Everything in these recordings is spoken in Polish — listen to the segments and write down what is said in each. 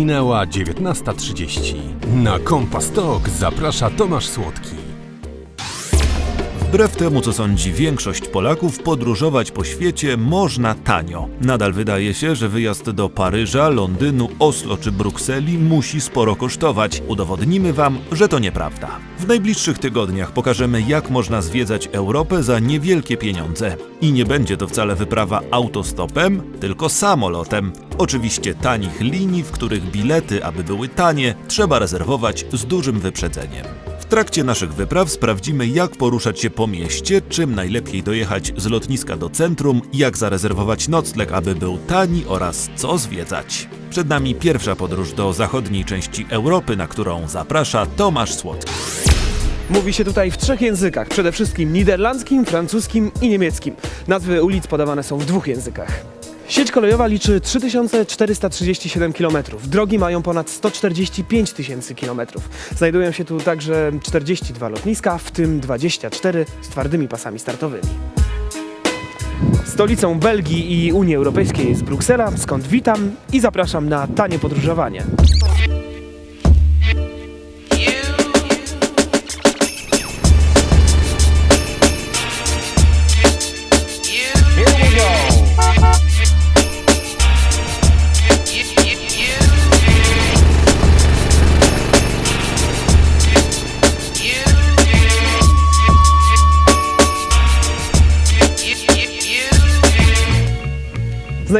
Minęła 19.30. Na Kompas Talk zaprasza Tomasz Słodki. Wbrew temu, co sądzi większość Polaków, podróżować po świecie można tanio. Nadal wydaje się, że wyjazd do Paryża, Londynu, Oslo czy Brukseli musi sporo kosztować. Udowodnimy Wam, że to nieprawda. W najbliższych tygodniach pokażemy, jak można zwiedzać Europę za niewielkie pieniądze. I nie będzie to wcale wyprawa autostopem, tylko samolotem. Oczywiście tanich linii, w których bilety, aby były tanie, trzeba rezerwować z dużym wyprzedzeniem. Trakcie naszych wypraw sprawdzimy, jak poruszać się po mieście, czym najlepiej dojechać z lotniska do centrum, jak zarezerwować nocleg, aby był tani oraz co zwiedzać. Przed nami pierwsza podróż do zachodniej części Europy, na którą zaprasza Tomasz Słodki. Mówi się tutaj w trzech językach, przede wszystkim niderlandzkim, francuskim i niemieckim. Nazwy ulic podawane są w dwóch językach. Sieć kolejowa liczy 3437 km. Drogi mają ponad 145 tysięcy km. Znajdują się tu także 42 lotniska, w tym 24 z twardymi pasami startowymi. Stolicą Belgii i Unii Europejskiej jest Bruksela, skąd witam i zapraszam na tanie podróżowanie.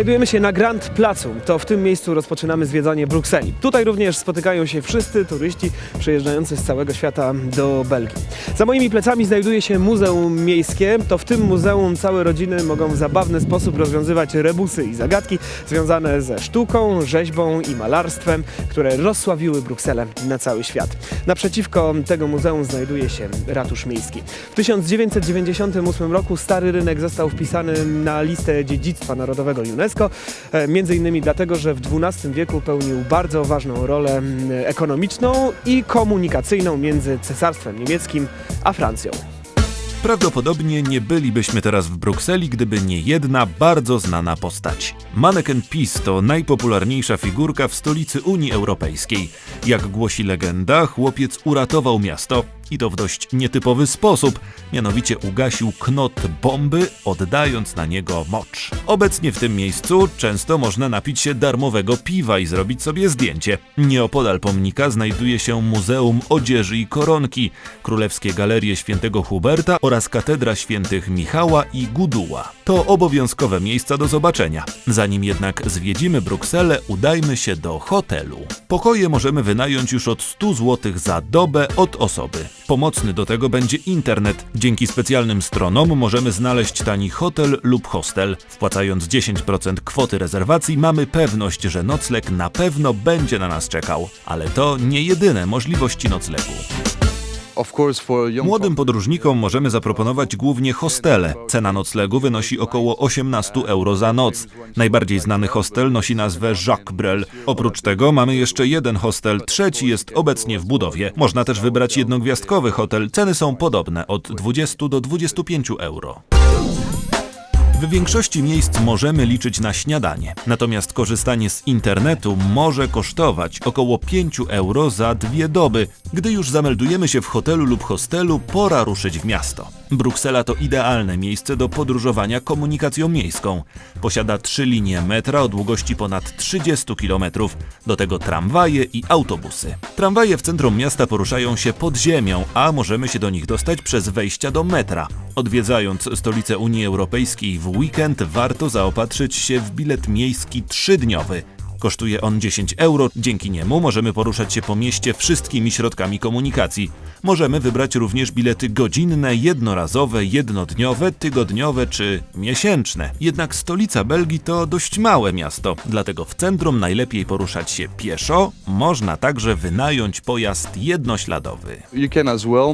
Znajdujemy się na Grand Placu. To w tym miejscu rozpoczynamy zwiedzanie Brukseli. Tutaj również spotykają się wszyscy turyści przyjeżdżający z całego świata do Belgii. Za moimi plecami znajduje się Muzeum Miejskie. To w tym muzeum całe rodziny mogą w zabawny sposób rozwiązywać rebusy i zagadki związane ze sztuką, rzeźbą i malarstwem, które rozsławiły Brukselę na cały świat. Naprzeciwko tego muzeum znajduje się Ratusz Miejski. W 1998 roku Stary Rynek został wpisany na listę dziedzictwa narodowego UNESCO, e, między innymi dlatego, że w XII wieku pełnił bardzo ważną rolę mm, ekonomiczną i komunikacyjną między Cesarstwem Niemieckim a Francją. Prawdopodobnie nie bylibyśmy teraz w Brukseli, gdyby nie jedna bardzo znana postać. Mannequin Peace to najpopularniejsza figurka w stolicy Unii Europejskiej. Jak głosi legenda, chłopiec uratował miasto i to w dość nietypowy sposób, mianowicie ugasił knot bomby, oddając na niego mocz. Obecnie w tym miejscu często można napić się darmowego piwa i zrobić sobie zdjęcie. Nieopodal pomnika znajduje się Muzeum Odzieży i Koronki, Królewskie Galerie Świętego Huberta oraz Katedra Świętych Michała i Guduła. To obowiązkowe miejsca do zobaczenia. Zanim jednak zwiedzimy Brukselę, udajmy się do hotelu. Pokoje możemy wynająć już od 100 zł za dobę od osoby. Pomocny do tego będzie internet. Dzięki specjalnym stronom możemy znaleźć tani hotel lub hostel. Wpłacając 10% kwoty rezerwacji mamy pewność, że nocleg na pewno będzie na nas czekał. Ale to nie jedyne możliwości noclegu. Młodym podróżnikom możemy zaproponować głównie hostele. Cena noclegu wynosi około 18 euro za noc. Najbardziej znany hostel nosi nazwę Jacques Brel. Oprócz tego mamy jeszcze jeden hostel, trzeci jest obecnie w budowie. Można też wybrać jednogwiazdkowy hotel. Ceny są podobne, od 20 do 25 euro. W większości miejsc możemy liczyć na śniadanie, natomiast korzystanie z internetu może kosztować około 5 euro za dwie doby. Gdy już zameldujemy się w hotelu lub hostelu, pora ruszyć w miasto. Bruksela to idealne miejsce do podróżowania komunikacją miejską. Posiada trzy linie metra o długości ponad 30 km, do tego tramwaje i autobusy. Tramwaje w centrum miasta poruszają się pod ziemią, a możemy się do nich dostać przez wejścia do metra. Odwiedzając stolicę Unii Europejskiej w weekend warto zaopatrzyć się w bilet miejski trzydniowy. Kosztuje on 10 euro, dzięki niemu możemy poruszać się po mieście wszystkimi środkami komunikacji. Możemy wybrać również bilety godzinne, jednorazowe, jednodniowe, tygodniowe czy miesięczne. Jednak stolica Belgii to dość małe miasto, dlatego w centrum najlepiej poruszać się pieszo, można także wynająć pojazd jednośladowy.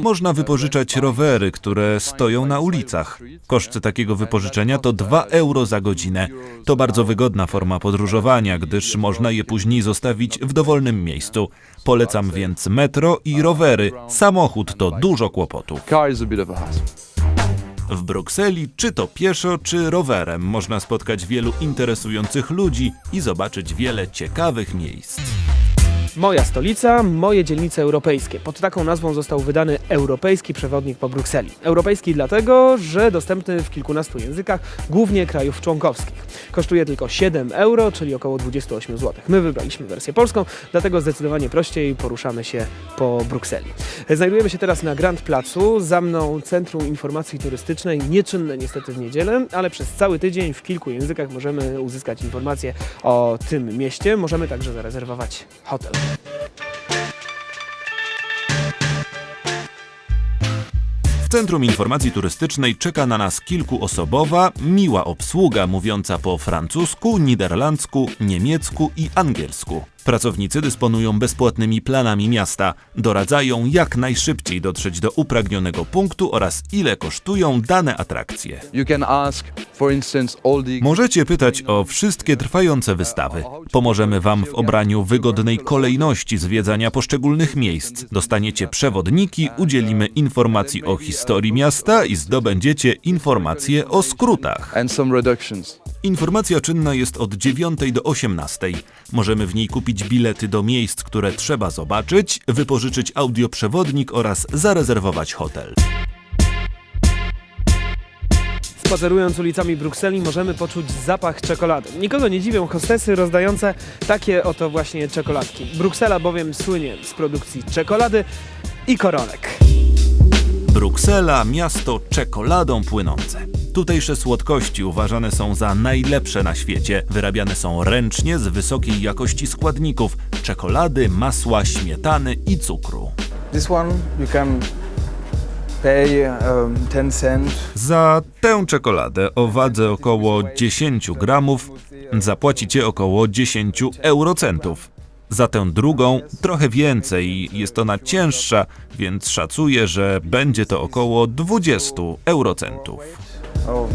Można wypożyczać rowery, które stoją na ulicach. Koszt takiego wypożyczenia to 2 euro za godzinę. To bardzo wygodna forma podróżowania, gdyż można je później zostawić w dowolnym miejscu. Polecam więc metro i rowery. Samochód to dużo kłopotów. Hassle. W Brukseli, czy to pieszo, czy rowerem, można spotkać wielu interesujących ludzi i zobaczyć wiele ciekawych miejsc. Moja stolica, moje dzielnice europejskie. Pod taką nazwą został wydany Europejski Przewodnik po Brukseli. Europejski dlatego, że dostępny w kilkunastu językach, głównie krajów członkowskich. Kosztuje tylko 7 euro, czyli około 28 zł. My wybraliśmy wersję polską, dlatego zdecydowanie prościej poruszamy się po Brukseli. Znajdujemy się teraz na Grand Placu, za mną Centrum Informacji Turystycznej, nieczynne niestety w niedzielę, ale przez cały tydzień w kilku językach możemy uzyskać informacje o tym mieście. Możemy także zarezerwować hotel. W Centrum Informacji Turystycznej czeka na nas kilkuosobowa, miła obsługa mówiąca po francusku, niderlandzku, niemiecku i angielsku. Pracownicy dysponują bezpłatnymi planami miasta, doradzają jak najszybciej dotrzeć do upragnionego punktu oraz ile kosztują dane atrakcje. Możecie pytać o wszystkie trwające wystawy. Pomożemy Wam w obraniu wygodnej kolejności zwiedzania poszczególnych miejsc. Dostaniecie przewodniki, udzielimy informacji o historii miasta i zdobędziecie informacje o skrótach. Informacja czynna jest od 9 do 18. Możemy w niej kupić bilety do miejsc, które trzeba zobaczyć, wypożyczyć audioprzewodnik oraz zarezerwować hotel. Spacerując ulicami Brukseli możemy poczuć zapach czekolady. Nikogo nie dziwią hostesy rozdające takie oto właśnie czekoladki. Bruksela bowiem słynie z produkcji czekolady i koronek. Bruksela, miasto czekoladą płynące. Tutejsze słodkości uważane są za najlepsze na świecie. Wyrabiane są ręcznie z wysokiej jakości składników czekolady, masła, śmietany i cukru. This one you can pay um, 10 cent. Za tę czekoladę o wadze około 10 gramów zapłacicie około 10 eurocentów. Za tę drugą trochę więcej, jest ona cięższa, więc szacuję, że będzie to około 20 eurocentów. Oh,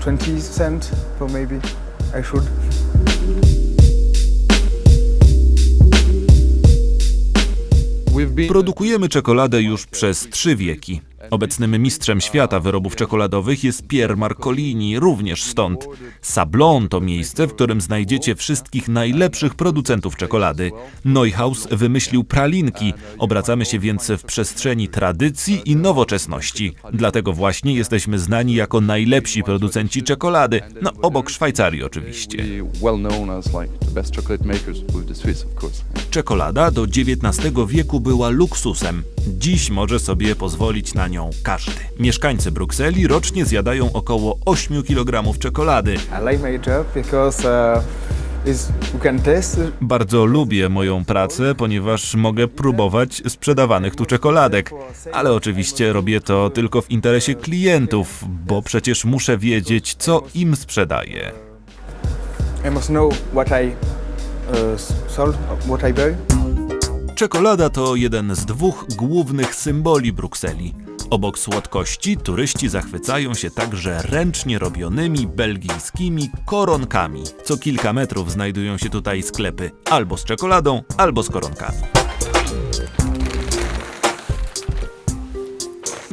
20 cent for maybe. I should. Produkujemy czekoladę już przez trzy wieki. Obecnym mistrzem świata wyrobów czekoladowych jest Pier Marcolini, również stąd. Sablon to miejsce, w którym znajdziecie wszystkich najlepszych producentów czekolady. Neuhaus wymyślił pralinki. Obracamy się więc w przestrzeni tradycji i nowoczesności. Dlatego właśnie jesteśmy znani jako najlepsi producenci czekolady. No, obok Szwajcarii oczywiście. Czekolada do XIX wieku była luksusem. Dziś może sobie pozwolić na nią każdy. Mieszkańcy Brukseli rocznie zjadają około 8 kg czekolady. I like my job because uh. Bardzo lubię moją pracę, ponieważ mogę próbować sprzedawanych tu czekoladek. Ale oczywiście robię to tylko w interesie klientów, bo przecież muszę wiedzieć, co im sprzedaję. I must know what I uh, sold, what I buy. Czekolada to jeden z dwóch głównych symboli Brukseli. Obok słodkości turyści zachwycają się także ręcznie robionymi belgijskimi koronkami. Co kilka metrów znajdują się tutaj sklepy albo z czekoladą, albo z koronkami.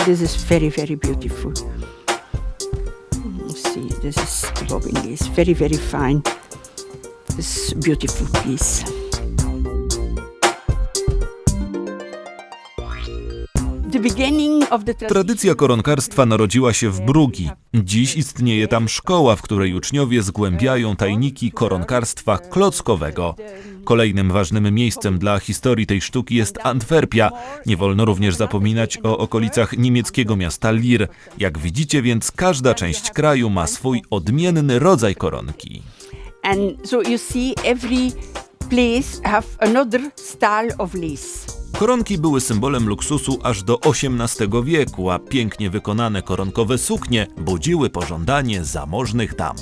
This is very, very beautiful. You see, this is the bobbin lace. Very, very fine. This beautiful piece. Tradycja koronkarstwa narodziła się w Brugi. Dziś istnieje tam szkoła, w której uczniowie zgłębiają tajniki koronkarstwa klockowego. Kolejnym ważnym miejscem dla historii tej sztuki jest Antwerpia. Nie wolno również zapominać o okolicach niemieckiego miasta Lir. Jak widzicie więc, każda część kraju ma swój odmienny rodzaj koronki. And so you see, every place have another style of lace. Koronki były symbolem luksusu aż do XVIII wieku, a pięknie wykonane koronkowe suknie budziły pożądanie zamożnych dam.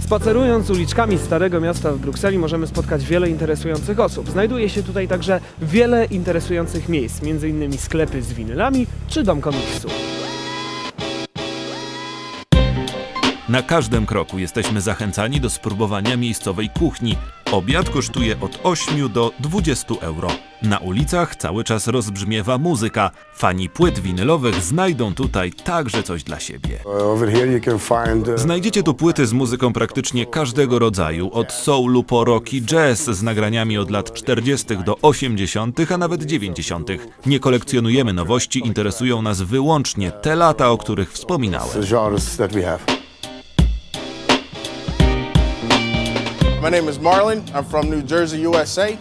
Spacerując uliczkami Starego Miasta w Brukseli możemy spotkać wiele interesujących osób. Znajduje się tutaj także wiele interesujących miejsc, m.in. sklepy z winylami czy dom komiksu. Na każdym kroku jesteśmy zachęcani do spróbowania miejscowej kuchni. Obiad kosztuje od 8 do 20 euro. Na ulicach cały czas rozbrzmiewa muzyka. Fani płyt winylowych znajdą tutaj także coś dla siebie. Find uh, Znajdziecie tu płyty z muzyką praktycznie każdego rodzaju, od soulu po rock i jazz, z nagraniami od lat 40. do 80., a nawet 90. Nie kolekcjonujemy nowości, interesują nas wyłącznie te lata, o których wspominałem. My name is Marlon. I'm from New Jersey, USA.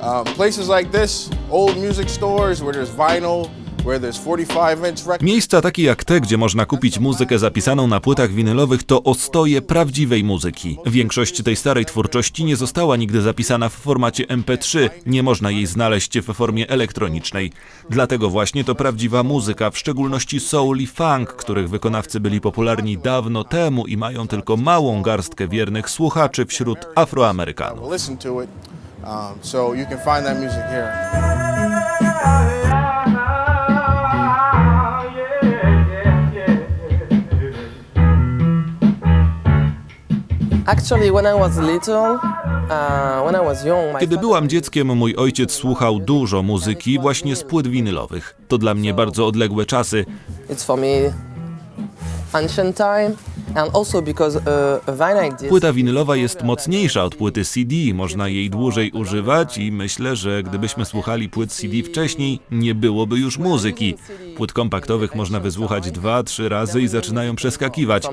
Um, places like this, old music stores where there's vinyl, where there's 45 inch records. Miejsca takie jak te, gdzie można kupić muzykę zapisaną na płytach winylowych, to ostoje prawdziwej muzyki. Większość tej starej twórczości nie została nigdy zapisana w formacie MP3, nie można jej znaleźć w formie elektronicznej. Dlatego właśnie to prawdziwa muzyka, w szczególności soul i funk, których wykonawcy byli popularni dawno temu i mają tylko małą garstkę wiernych słuchaczy wśród Afroamerykanów. Um, so you can find that music here. Kiedy father- byłam dzieckiem, mój ojciec słuchał dużo muzyki właśnie z płyt winylowych. To dla mnie bardzo odległe czasy. uh. Płyta winylowa jest mocniejsza od płyty CD, można jej dłużej używać i myślę, że gdybyśmy słuchali płyt CD wcześniej, nie byłoby już muzyki. Płyt kompaktowych można wysłuchać dwa, trzy razy i zaczynają przeskakiwać.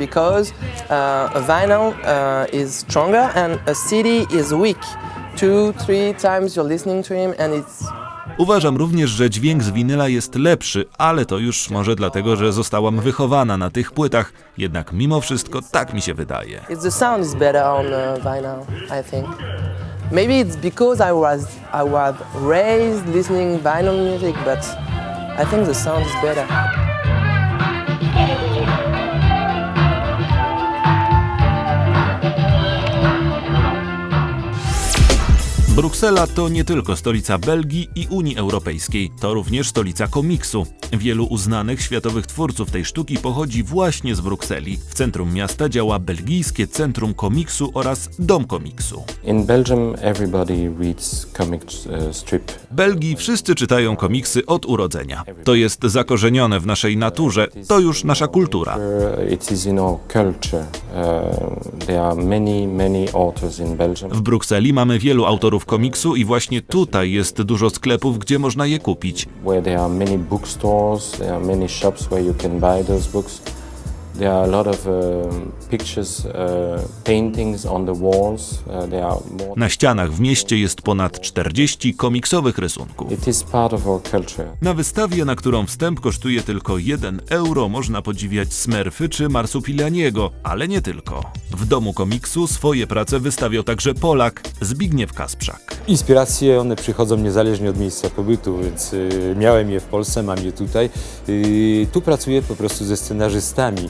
Because uh, a vinyl uh, is stronger and a CD is weak. Two, three times you're listening to him and it's Uważam również, że dźwięk z winyla jest lepszy, ale to już może dlatego, że zostałam wychowana na tych płytach. Jednak mimo wszystko tak mi się wydaje. it's the sound is better on uh, vinyl, I think. Maybe it's because I was I was raised listening vinyl music, but I think the sound is better. Bruksela to nie tylko stolica Belgii i Unii Europejskiej, to również stolica komiksu. Wielu uznanych światowych twórców tej sztuki pochodzi właśnie z Brukseli. W centrum miasta działa Belgijskie Centrum Komiksu oraz Dom Komiksu. In Belgium, everybody reads comic uh, strip. W Belgii wszyscy czytają komiksy od urodzenia. To jest zakorzenione w naszej naturze, to już nasza kultura. Uh, it is in our culture. Uh, there are many, many authors in Belgium. W Brukseli mamy wielu autorów komiksu i właśnie tutaj jest dużo sklepów, gdzie można je kupić. where there are many bookstores, there are many shops where you can buy those books. There are a lot of um, pictures, uh, paintings on the walls. Uh, there are more. Na ścianach w mieście jest ponad 40 komiksowych rysunków. It is part of our culture. Na wystawie, na którą wstęp kosztuje tylko 1 euro, można podziwiać Smurfy czy Marsupilaniego, ale nie tylko. W domu komiksu swoje prace wystawiał także Polak Zbigniew Kasprzak. Inspiracje one przychodzą niezależnie od miejsca pobytu, więc y, miałem je w Polsce, mam je tutaj. Y, tu pracuję po prostu ze scenarzystami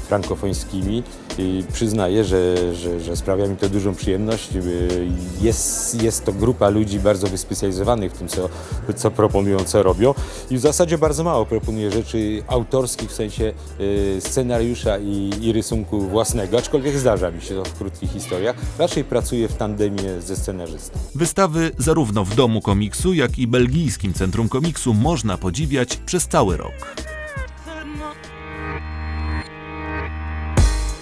frankofońskimi i przyznaję, że, że, że sprawia mi to dużą przyjemność. Y, jest, jest to grupa ludzi bardzo wyspecjalizowanych w tym, co, co proponują, co robią i w zasadzie bardzo mało proponuję rzeczy autorskich w sensie y, scenariusza i, i rysunku własnego, aczkolwiek zdarza mi się to w krótkich historiach. Raczej pracuję w tandemie ze scenarzystą. Wystawy zarówno w domu komiksu, jak i belgijskim centrum komiksu można podziwiać przez cały rok.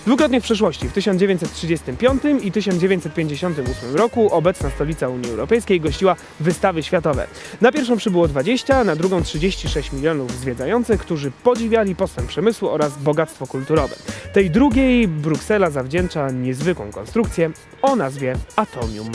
Dwukrotnie w przeszłości, w 1935 i 1958 roku, obecna stolica Unii Europejskiej gościła wystawy światowe. Na pierwszą przybyło 20, na drugą 36 milionów zwiedzających, którzy podziwiali postęp przemysłu oraz bogactwo kulturowe. Tej drugiej Bruksela zawdzięcza niezwykłą konstrukcję o nazwie Atomium.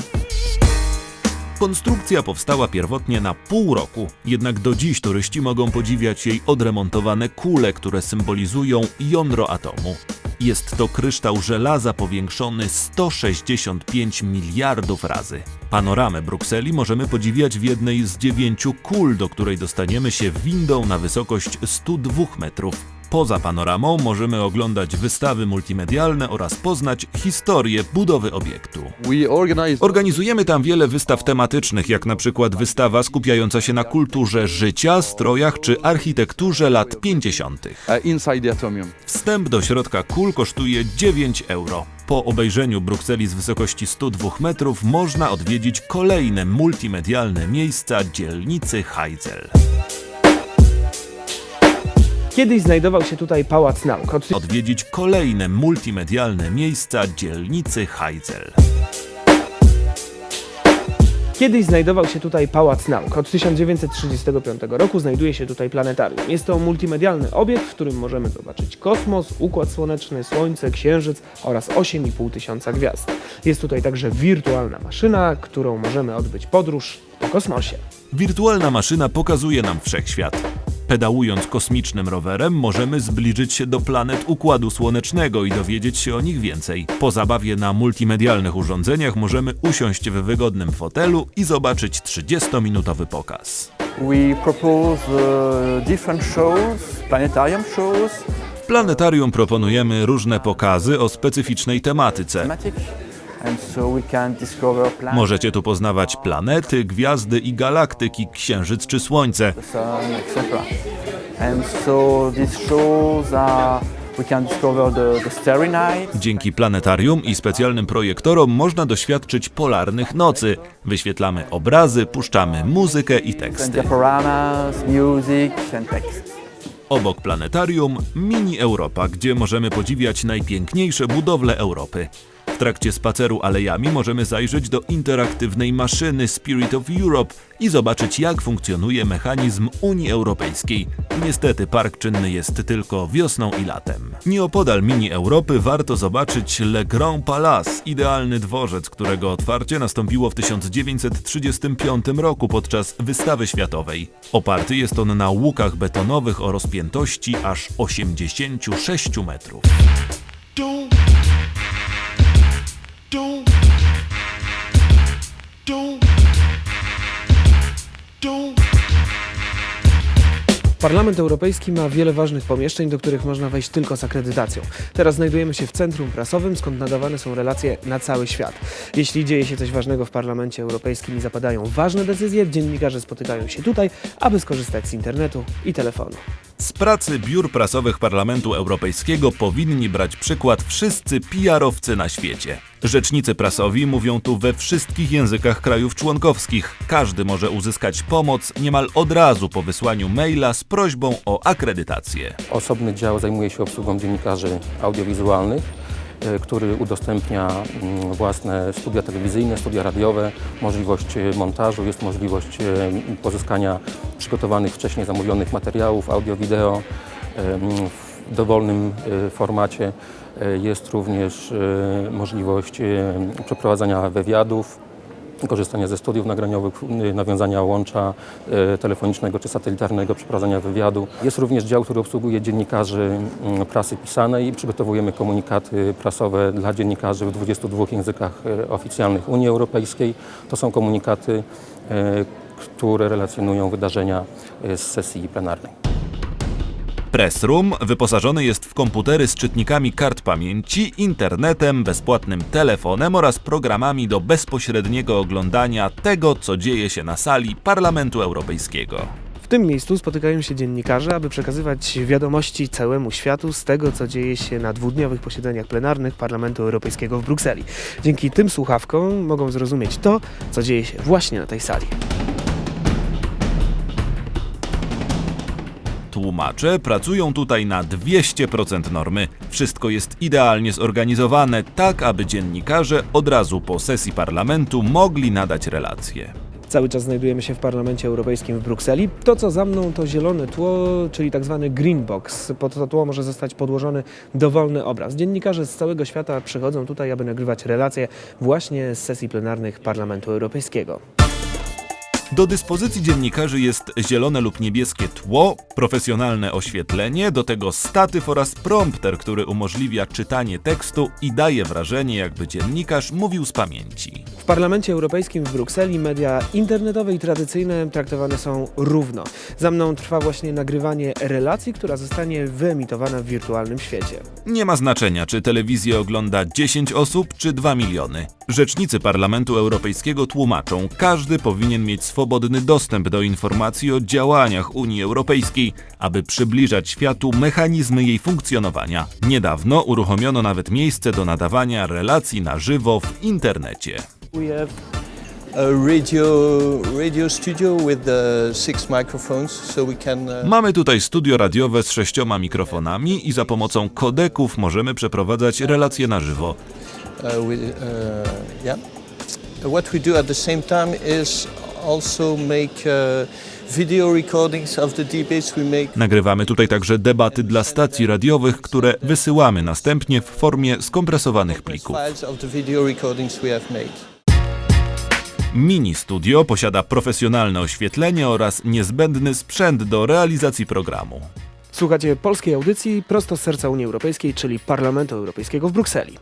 Konstrukcja powstała pierwotnie na pół roku, jednak do dziś turyści mogą podziwiać jej odremontowane kule, które symbolizują jądro atomu. Jest to kryształ żelaza powiększony 165 miliardów razy. Panoramę Brukseli możemy podziwiać w jednej z dziewięciu kul, do której dostaniemy się windą na wysokość 102 metrów. Poza panoramą możemy oglądać wystawy multimedialne oraz poznać historię budowy obiektu. Organizujemy tam wiele wystaw tematycznych, jak na przykład wystawa skupiająca się na kulturze życia, strojach czy architekturze lat 50. uh, inside the atomium. Wstęp do środka kul kosztuje 9 euro. Po obejrzeniu Brukseli z wysokości 102 metrów można odwiedzić kolejne multimedialne miejsca dzielnicy Heidzel. Kiedyś znajdował się tutaj Pałac Nauk. Od Odwiedzić kolejne multimedialne miejsca dzielnicy Heidzel. Kiedyś znajdował się tutaj Pałac Nauk. Od 1935 roku znajduje się tutaj planetarium. Jest to multimedialny obiekt, w którym możemy zobaczyć kosmos, układ słoneczny, Słońce, Księżyc oraz 8,5 tysiąca gwiazd. Jest tutaj także wirtualna maszyna, którą możemy odbyć podróż po kosmosie. Wirtualna maszyna pokazuje nam wszechświat. Pedałując kosmicznym rowerem możemy zbliżyć się do planet Układu Słonecznego i dowiedzieć się o nich więcej. Po zabawie na multimedialnych urządzeniach możemy usiąść w wygodnym fotelu i zobaczyć 30-minutowy pokaz. We propose uh, different shows, planetarium shows, W planetarium proponujemy różne pokazy o specyficznej tematyce. Możecie tu poznawać planety, gwiazdy i galaktyki, księżyc czy słońce. Dzięki planetarium i specjalnym projektorom można doświadczyć polarnych nocy. Wyświetlamy obrazy, puszczamy muzykę i teksty. Obok planetarium Mini Europa, gdzie możemy podziwiać najpiękniejsze budowle Europy. Trakcie spaceru alejami możemy zajrzeć do interaktywnej maszyny Spirit of Europe i zobaczyć jak funkcjonuje mechanizm Unii Europejskiej. Niestety park czynny jest tylko wiosną i latem. Nieopodal Mini Europy warto zobaczyć Le Grand Palace, idealny dworzec, którego otwarcie nastąpiło w 1935 roku podczas wystawy światowej. Oparty jest on na łukach betonowych o rozpiętości aż 86 metrów. Parlament Europejski ma wiele ważnych pomieszczeń, do których można wejść tylko z akredytacją. Teraz znajdujemy się w centrum prasowym, skąd nadawane są relacje na cały świat. Jeśli dzieje się coś ważnego w Parlamencie Europejskim i zapadają ważne decyzje, dziennikarze spotykają się tutaj, aby skorzystać z internetu i telefonu. Z pracy biur prasowych Parlamentu Europejskiego powinni brać przykład wszyscy PR-owcy na świecie. Rzecznicy prasowi mówią tu we wszystkich językach krajów członkowskich. Każdy może uzyskać pomoc niemal od razu po wysłaniu maila z prośbą o akredytację. Osobny dział zajmuje się obsługą dziennikarzy audiowizualnych, który udostępnia mm, własne studia telewizyjne, studia radiowe, możliwość e, montażu, jest możliwość e, pozyskania przygotowanych wcześniej zamówionych materiałów audio-wideo e, mm, w dowolnym e, formacie. E, Jest również e, możliwość e, przeprowadzania wywiadów, korzystania ze studiów nagraniowych, y, nawiązania łącza y, telefonicznego czy satelitarnego, przeprowadzania wywiadu. Jest również dział, który obsługuje dziennikarzy mm, prasy pisanej. Przygotowujemy komunikaty prasowe dla dziennikarzy w 22 językach y, oficjalnych Unii Europejskiej. To są komunikaty, które relacjonują wydarzenia z sesji plenarnej. Pressroom wyposażony jest w komputery z czytnikami kart pamięci, internetem, bezpłatnym telefonem oraz programami do bezpośredniego oglądania tego, co dzieje się na sali Parlamentu Europejskiego. W tym miejscu spotykają się dziennikarze, aby przekazywać wiadomości całemu światu z tego, co dzieje się na dwudniowych posiedzeniach plenarnych Parlamentu Europejskiego w Brukseli. Dzięki tym słuchawkom mogą zrozumieć to, co dzieje się właśnie na tej sali. Tłumacze pracują tutaj na 200% normy. Wszystko jest idealnie zorganizowane, tak aby dziennikarze od razu po sesji parlamentu mogli nadać relacje. Cały czas znajdujemy się w Parlamencie Europejskim w Brukseli. To, co za mną, to zielone tło, czyli tak zwany green box. Pod to tło może zostać podłożony dowolny obraz. Dziennikarze z całego świata przychodzą tutaj, aby nagrywać relacje właśnie z sesji plenarnych Parlamentu Europejskiego. Do dyspozycji dziennikarzy jest zielone lub niebieskie tło, profesjonalne oświetlenie, do tego statyw oraz prompter, który umożliwia czytanie tekstu i daje wrażenie, jakby dziennikarz mówił z pamięci. W Parlamencie Europejskim w Brukseli media internetowe i tradycyjne traktowane są równo. Za mną trwa właśnie nagrywanie relacji, która zostanie wyemitowana w wirtualnym świecie. Nie ma znaczenia, czy telewizję ogląda 10 osób, czy 2 miliony. Rzecznicy Parlamentu Europejskiego tłumaczą, każdy powinien mieć swobodny dostęp do informacji o działaniach Unii Europejskiej, aby przybliżać światu mechanizmy jej funkcjonowania. Niedawno uruchomiono nawet miejsce do nadawania relacji na żywo w internecie. We have a radio radio studio with uh, six microphones, so we can. Uh, Mamy tutaj studio radiowe z sześcioma mikrofonami i za pomocą kodeków możemy przeprowadzać relacje na żywo. uh, we, uh, yeah. What we do at the same time is also make uh, video recordings of the debates we make. Nagrywamy tutaj także debaty dla stacji radiowych, które wysyłamy następnie w formie skompresowanych plików. Files of the video recordings we have made. Mini Studio posiada profesjonalne oświetlenie oraz niezbędny sprzęt do realizacji programu. Słuchacie polskiej audycji prosto z serca Unii Europejskiej, czyli Parlamentu Europejskiego w Brukseli.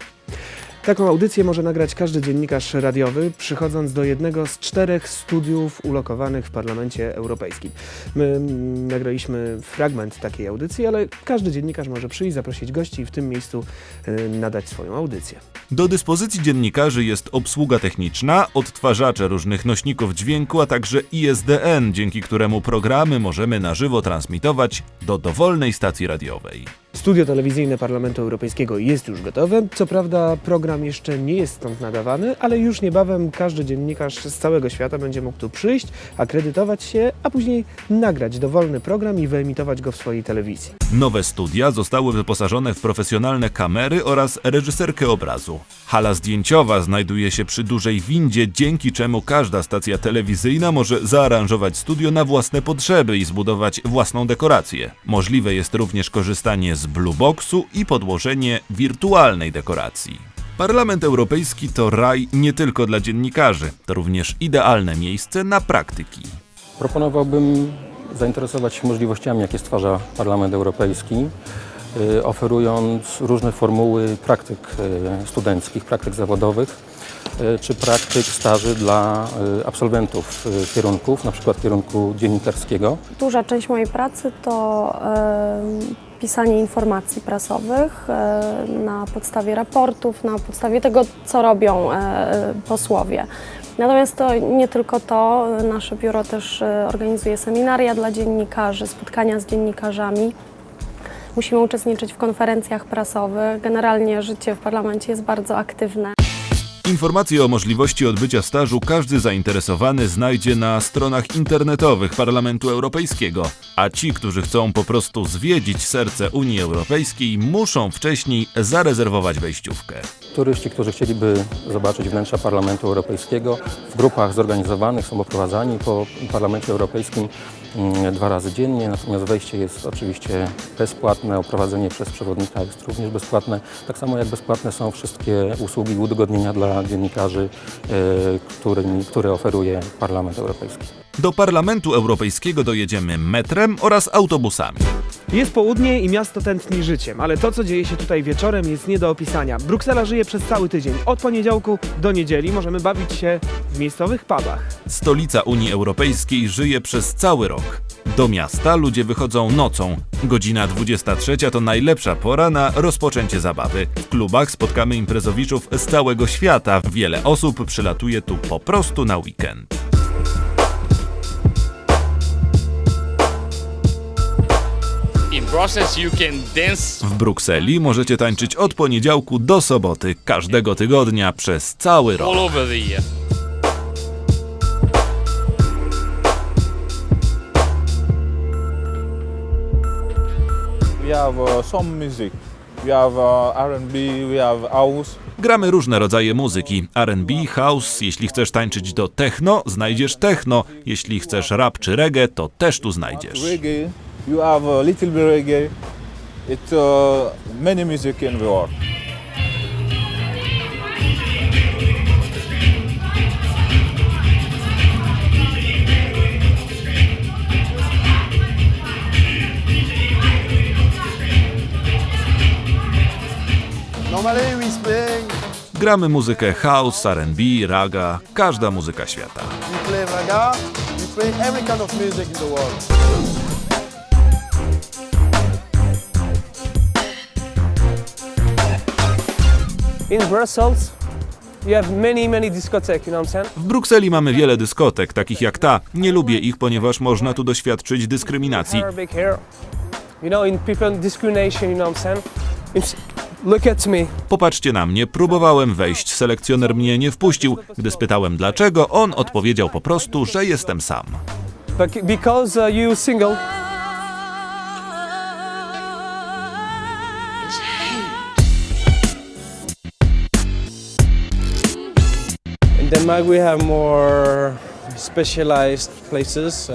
Taką audycję może nagrać każdy dziennikarz radiowy, przychodząc do jednego z czterech studiów ulokowanych w Parlamencie Europejskim. My mm, nagraliśmy fragment takiej audycji, ale każdy dziennikarz może przyjść, zaprosić gości i w tym miejscu y, nadać swoją audycję. Do dyspozycji dziennikarzy jest obsługa techniczna, odtwarzacze różnych nośników dźwięku, a także ISDN, dzięki któremu programy możemy na żywo transmitować do dowolnej stacji radiowej. Studio telewizyjne Parlamentu Europejskiego jest już gotowe. Co prawda program jeszcze nie jest stąd nadawany, ale już niebawem każdy dziennikarz z całego świata będzie mógł tu przyjść, akredytować się, a później nagrać dowolny program i wyemitować go w swojej telewizji. Nowe studia zostały wyposażone w profesjonalne kamery oraz reżyserkę obrazu. Hala zdjęciowa znajduje się przy dużej windzie, dzięki czemu każda stacja telewizyjna może zaaranżować studio na własne potrzeby i zbudować własną dekorację. Możliwe jest również korzystanie z Blue Boxu i podłożenie wirtualnej dekoracji. Parlament Europejski to raj nie tylko dla dziennikarzy, to również idealne miejsce na praktyki. Proponowałbym zainteresować się możliwościami, jakie stwarza Parlament Europejski, y, oferując różne formuły praktyk y, studenckich, praktyk zawodowych, y, czy praktyk staży dla absolwentów kierunków, na przykład kierunku dziennikarskiego. Duża część mojej pracy to pisanie informacji prasowych e, na podstawie raportów, na podstawie tego, co robią e, posłowie. Natomiast to nie tylko to, nasze biuro też e, organizuje seminaria dla dziennikarzy, spotkania z dziennikarzami. Musimy uczestniczyć w konferencjach prasowych. Generalnie życie w parlamencie jest bardzo aktywne. Informacje o możliwości odbycia stażu każdy zainteresowany znajdzie na stronach internetowych Parlamentu Europejskiego, a ci, którzy chcą po prostu zwiedzić serce Unii Europejskiej, muszą wcześniej zarezerwować wejściówkę. Turyści, którzy chcieliby zobaczyć wnętrza Parlamentu Europejskiego w grupach zorganizowanych są oprowadzani po Parlamencie Europejskim dwa razy dziennie, natomiast wejście jest oczywiście bezpłatne, oprowadzenie przez przewodnika jest również bezpłatne, tak samo jak bezpłatne są wszystkie usługi i udogodnienia dla dziennikarzy, e, które oferuje Parlament Europejski. Do Parlamentu Europejskiego dojedziemy metrem oraz autobusami. Jest południe i miasto tętni życiem, ale to, co dzieje się tutaj wieczorem, jest nie do opisania. Bruksela żyje przez cały tydzień. Od poniedziałku do niedzieli możemy bawić się w miejscowych pubach. Stolica Unii Europejskiej żyje przez cały rok. Do miasta ludzie wychodzą nocą. Godzina 23 to najlepsza pora na rozpoczęcie zabawy. W klubach spotkamy imprezowiczów z całego świata. Wiele osób przylatuje tu po prostu na weekend. W Brukseli możecie tańczyć od poniedziałku do soboty, każdego tygodnia przez cały rok. We have uh, some music. We have uh, R&B, we have house. Gramy różne rodzaje muzyki. R&B, house, jeśli chcesz tańczyć do techno, znajdziesz techno. Jeśli chcesz rap czy reggae, to też tu znajdziesz. Reggae. you have a little bit reggae. It's uh, many music in the world. Gramy muzykę house, RB, raga, każda muzyka świata. We play raga, we play every kind of music in the world. In Brussels, you have many, many discotheques, you know what I'm saying? W Brukseli mamy wiele dyskotek, takich jak ta. Nie lubię ich, ponieważ można tu doświadczyć dyskryminacji. Hair, big hair. You know, in people discrimination, you know what I'm saying? It's, look at me. Popatrzcie na mnie, próbowałem wejść, selekcjoner mnie nie wpuścił. Gdy spytałem dlaczego, on odpowiedział po prostu, że jestem sam. Because uh, you single,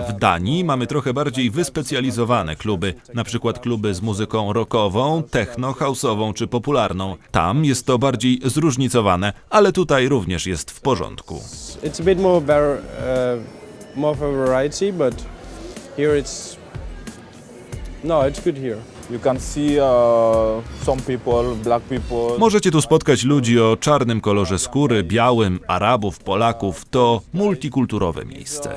W Danii mamy trochę bardziej wyspecjalizowane kluby, na przykład kluby z muzyką rockową, techno, house'ową czy popularną. Tam jest to bardziej zróżnicowane, ale tutaj również jest w porządku. it's a bit more var- uh, more of a variety, but here it's no, it's good here. Uh. Możecie tu spotkać ludzi o czarnym kolorze skóry, białym, Arabów, Polaków. To multikulturowe miejsce.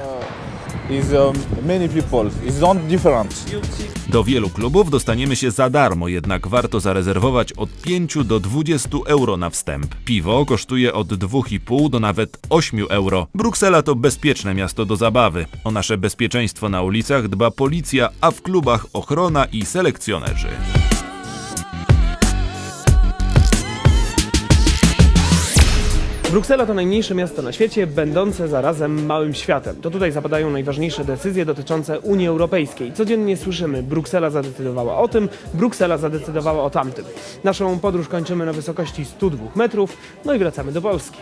Is um, many people. It's not different. Do wielu klubów dostaniemy się za darmo, jednak warto zarezerwować od 5 do 20 euro na wstęp. Piwo kosztuje od 2,5 do nawet 8 euro. Bruksela to bezpieczne miasto do zabawy. O nasze bezpieczeństwo na ulicach dba policja, a w klubach ochrona i selekcjonerzy. Bruksela to najmniejsze miasto na świecie, będące zarazem małym światem. To tutaj zapadają najważniejsze decyzje dotyczące Unii Europejskiej. Codziennie słyszymy, Bruksela zadecydowała o tym, Bruksela zadecydowała o tamtym. Naszą podróż kończymy na wysokości 102 metrów, no i wracamy do Polski.